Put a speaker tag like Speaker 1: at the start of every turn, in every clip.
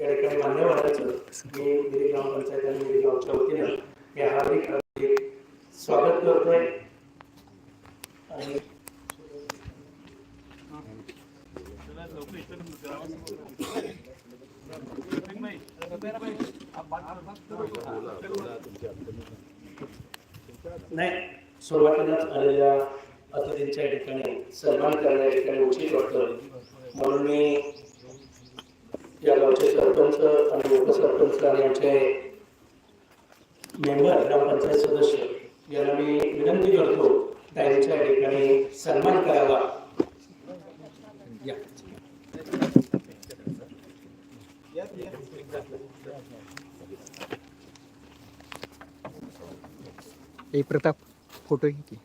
Speaker 1: या ठिकाणी मान्यवरांचं मी मिरी ग्रामपंचायत आणि मिरी गावच्या वतीनं मी हार्दिक हार्दिक स्वागत करतोय. आणि नाही सुरुवातीलाच आलेल्या अतिथींच्या ठिकाणी सन्मान करण्या ठिकाणी उचित वाटतं म्हणून मी सरपंच आणि उपसरपंच आणि आमचे मेंबर ग्रामपंचायत सदस्य यांना मी विनंती करतो त्यांच्या ठिकाणी सन्मान करावा.
Speaker 2: ए प्रताप फोटो घे की.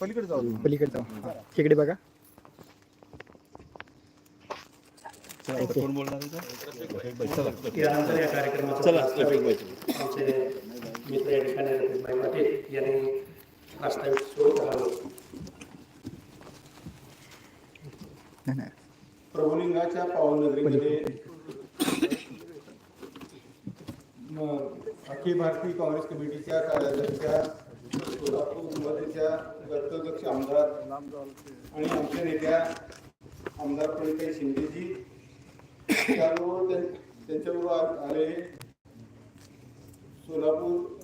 Speaker 3: पलीकडे जाऊ.
Speaker 2: पलीकडे जाऊ. हा. तिकडे बघा.
Speaker 3: कोण बोलणार
Speaker 1: या कार्यक्रमाचा आमचे मित्र या ठिकाणी रफिकभाई पाटील यांनी प्रास्ताविक सुरू करावं
Speaker 2: नाही नाही
Speaker 3: प्रभुलिंगाच्या पावननगरीमध्ये म- अखिल भारतीय काँग्रेस कमिटीच्या कार्याध्यक्षा सोलापूर मध्येच्या दत्तदक्ष आमदार आणि आमच्या नेत्या आमदार प्रणिताई शिंदेजी त्याबरोबर त्यांच्याबरोबर आले सोलापूर